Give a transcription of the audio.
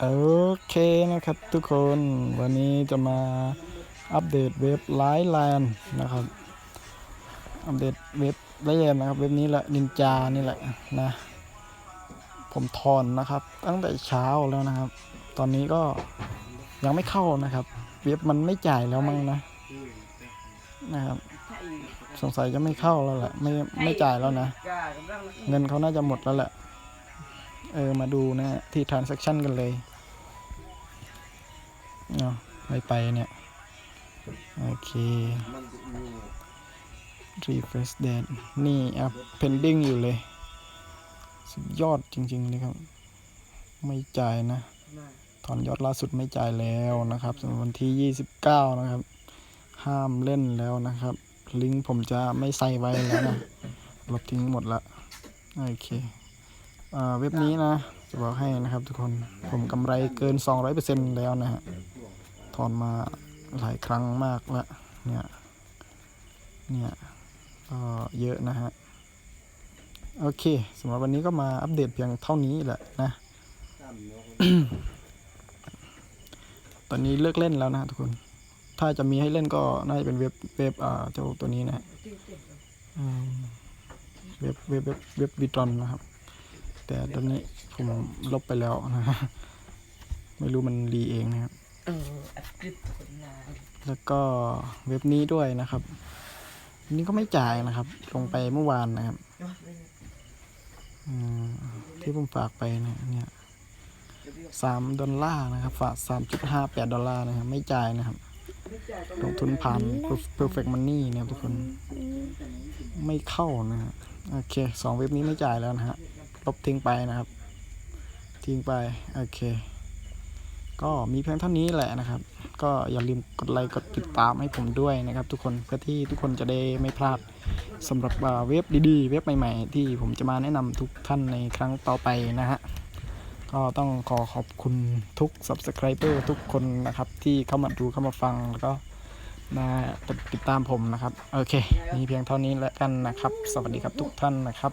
โอเคนะครับทุกคนวันนี้จะมาอัปเดตเว็บไลน์แลนนะครับ อัปเดตเว็บไลน์แลนนะครับเว็บนี้แหละนินจานี่แหละนะ ผมทอนนะครับ ตั้งแต่เช้าแล้วนะครับ ตอนนี้ก็ยังไม่เข้านะครับ เว็บมันไม่จ่ายแล้วมั้งนะนะครับ สงสัยจะไม่เข้าแล้วแหละไม่ไม่จ่ายแล้วนะ เงินเขาน่าจะหมดแล้วแหละ เออมาดูนะฮะที่ transaction กันเลยเนาะไม่ไปเนี่ย โอเค refresh that นี่อะ pending อยู่เลย สุดยอดจริง ๆ เลยครับ ไม่จ่ายนะ ถอนยอดล่าสุดไม่จ่ายแล้วนะครับสำหรับวันที่ 29 นะครับ ห้ามเล่นแล้วนะครับ ลิงก์ผมจะไม่ใส่ไว้แล้วนะลบทิ้งหมดละ โอเค เว็บนี้นะ จะบอกให้นะครับทุกคนผมกำไรเกิน 200%แล้วนะฮะถอนมาหลายครั้งมากแล้วเนี่ยเนี่ยก็เยอะนะฮะ โอเคสำหรับวันนี้ก็มาอัปเดตเพียงเท่านี้แหละนะ ตอนนี้เลิกเล่นแล้วนะทุกคน ถ้าจะมีให้เล่นก็น่าจะเป็นเว็บเว็บอ่าเจ้าตัวนี้นะเว็บเว็บเว็บเว็บบิตรอนนะครับ แต่ตอนนี้ผมลบไปแล้วนะฮะไม่รู้มันรีเองนะครับเอออัดคลิปผลงานแล้วก็เว็บนี้ด้วยนะครับอันนี้ก็ไม่จ่ายนะครับ ลงไปเมื่อวานนะครับอืมที่ผมฝากไปนะเนี่ยสามดอลลาร์นะครับ ฝากสามจุดห้าแปดดอลลาร์นะครับ ไม่จ่ายนะครับ ลงทุนผ่าน perfect money นะครับทุกคน ไม่เข้านะฮะโอเคสองเว็บนี้ไม่จ่ายแล้วนะฮะ ลบทิ้งไปนะครับ ทิ้งไป โอเค ก็มีเพียงเท่านี้แหละนะครับ ก็อย่าลืมกดไลค์กดติดตามให้ผมด้วยนะครับ ทุกคนเพื่อที่ทุกคนจะได้ไม่พลาดสำหรับเว็บดีๆ เว็บใหม่ๆ ที่ผมจะมาแนะนำทุกท่านในครั้งต่อไปนะฮะก็ต้องขอขอบคุณทุก subscriber ทุกคนนะครับ ที่เข้ามาดูเข้ามาฟังแล้วก็มาติดตามผมนะครับ โอเค มีเพียงเท่านี้แล้วกันนะครับ สวัสดีครับทุกท่านนะครับ